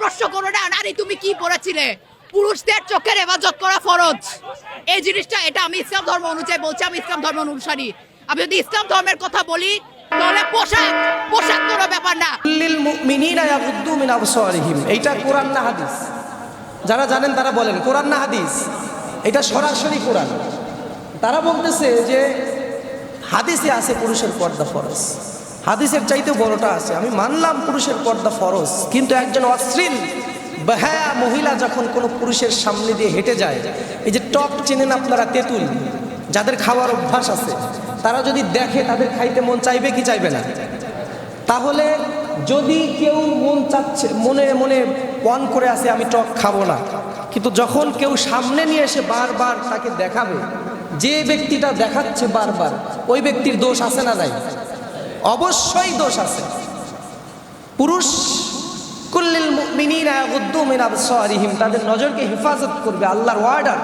প্রশ্ন করো না, নারী, তুমি কি পড়েছিলে? পুরুষদের চোখের হেফাজত করা ফরজ। এই জিনিসটা, এটা আমি ইসলাম ধর্ম অনুযায়ী বলছি, আমি ইসলাম ধর্ম অনুসারী। আমি যদি ইসলাম ধর্মের কথা বলি, তাহলে পোশাক পোশাক কোনো ব্যাপার না। এইটা কোরআন না হাদিস। যারা জানেন তারা বলেন, কোরআন না হাদিস। এটা সরাসরি কোরআন। তারা বলতেছে যে হাদিসে আছে পুরুষের পর্দা ফরজ। হাদিসের চাইতে বড়টা আছে। আমি মানলাম পুরুষের পর্দা ফরজ, কিন্তু একজন অশ্লীল বেহায়া মহিলা যখন কোনো পুরুষের সামনে দিয়ে হেঁটে যায়, এই যে টক চেনেন আপনারা তেঁতুল, যাদের খাওয়ার অভ্যাস আছে, তারা যদি দেখে তাদের খাইতে মন চাইবে কি চাইবে না? তাহলে যদি কেউ মন চাচ্ছে, মনে মনে পণ করে আসে, আমি টক খাব না। কিন্তু যখন কেউ সামনে নিয়ে এসে বারবার তাকে দেখাবে, যে ব্যক্তিটা দেখাচ্ছে বারবার, ওই ব্যক্তির দোষ আছে না নাই? অবশ্যই দোষ আছে। পুরুষ, কুল্লিল মিন আবসারিহিম, তাদের নজরকে হেফাজত করবে আল্লাহর ওয়ার্ডার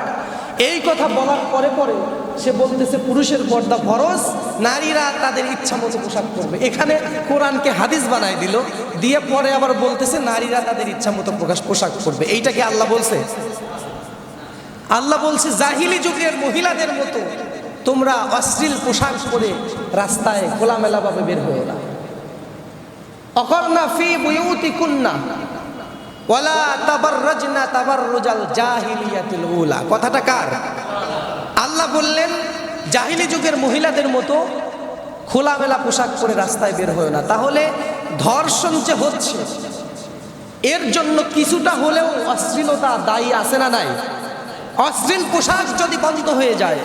এই কথা বলার পরে পরে সে বলতেছে, পুরুষের পর্দা ফরজ, নারীরা তাদের ইচ্ছা মতো পোশাক করবে এখানে কোরআনকে হাদিস বানায় দিল, দিয়ে পরে আবার বলতেছে, নারীরা তাদের ইচ্ছা মতো প্রকাশ, পোশাক করবে এইটাকে আল্লাহ বলছে? আল্লাহ বলছে, জাহিলি যুগের মহিলাদের মতো তোমরা অশ্লীল পোশাক পরে রাস্তায় খোলামেলাভাবে বের হয়ে না অকর্ণা ফি বুয়ুতি কুন্না ওয়ালা তাবাররাজনা তাবাররুজাল জাহিলিয়াতিল উলা। কথাটা কার? আল্লাহ বললেন, জাহিলি যুগের মহিলাদের মতো খোলামেলা পোশাক পরে রাস্তায় বের হয় না। তাহলে ধর্ষণ যে হচ্ছে, এর জন্য কিছুটা হলেও অশ্লীলতা দায়ী আছে না নাই? অশ্লীল পোশাক যদি বন্ধ হয়ে যায়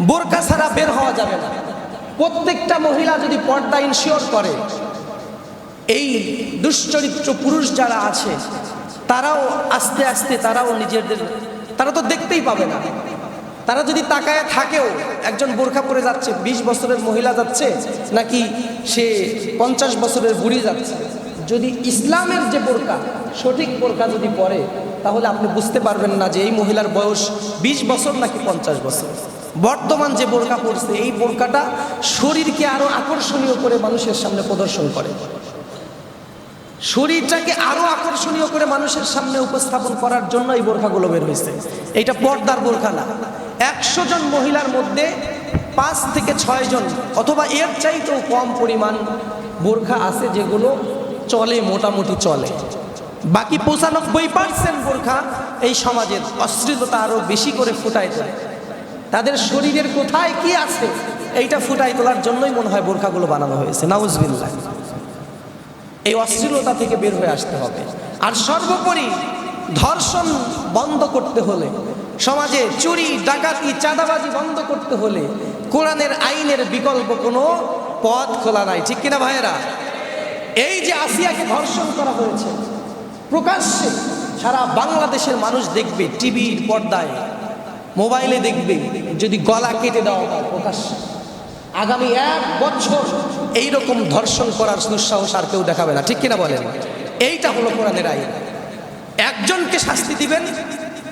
বোরকা ছাড়া বের হওয়া যাবে না। প্রত্যেকটা মহিলা যদি পর্দা ইনশিওর করে, এই দুশ্চরিত্র পুরুষ যারা আছে, তারাও আস্তে আস্তে তারাও নিজেদের, তারা তো দেখতেই পাবে না। তারা যদি তাকায় থাকেও, একজন বোরখা পরে যাচ্ছে ২০ বছরের মহিলা যাচ্ছে, নাকি সে পঞ্চাশ বছরের বুড়ি যাচ্ছে। যদি ইসলামের যে বোরকা সঠিক বোরকা যদি পরে, তাহলে আপনি বুঝতে পারবেন না যে এই মহিলার বয়স ২০ বছর নাকি পঞ্চাশ বছর। বর্তমান যে বোরকা পরছে, এই বোরকাটা শরীরকে আরও আকর্ষণীয় করে মানুষের সামনে প্রদর্শন করে। শরীরটাকে আরও আকর্ষণীয় করে মানুষের সামনে উপস্থাপন করার জন্য এই বোরখাগুলো বের হয়েছে। এইটা পর্দার বোরখা না। একশো জন মহিলার মধ্যে পাঁচ থেকে ছয় জন অথবা এর চাইতেও কম পরিমাণ বোরখা আছে যেগুলো চলে, মোটামুটি চলে। বাকি পঁচানব্বই পার্সেন্ট বোরখা এই সমাজের অশ্লীলতা আরও বেশি করে ফুটায় তোলে। তাদের শরীরের কোথায় কি আছে, এইটা ফুটাই তোলার জন্যই মনে হয় বোরখাগুলো বানানো হয়েছে। নাউজবিল্লাহ। এই অশ্লীলতা থেকে বের হয়ে আসতে হবে। আর সর্বোপরি ধর্ষণ বন্ধ করতে হলে, সমাজে চুরি, ডাকাতি, চাঁদাবাজি বন্ধ করতে হলে কোরআনের আইনের বিকল্প কোনো পথ খোলা নাই। ঠিক কিনা ভাইয়েরা? এই যে আসিয়াকে ধর্ষণ করা হয়েছে, প্রকাশ্যে সারা বাংলাদেশের মানুষ দেখবে, টিভির পর্দায়, মোবাইলে দেখবে যদি গলা কেটে দেওয়া হয় প্রকাশ্যে আগামী এক বছর এই রকম ধর্ষণ করার দুঃসাহস আর কেউ দেখাবে না। ঠিক কিনা বলেন? এইটা হলো কোরআনের আইন। একজনকে শাস্তি দিবেন,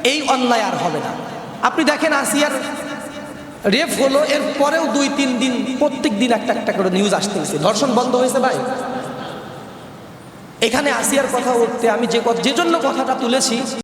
এই অন্যায় আর হবে না। আপনি দেখেন আসিয়ার রেপ হলো, এর পরেও দুই, তিন দিন, প্রত্যেক দিন একটা একটা করে নিউজ আসতে হয়েছে। ধর্ষণ বন্ধ হয়েছে ভাই। এখানে আসিয়ার কথা উঠতে আমি যে যে জন্য কথাটা তুলেছি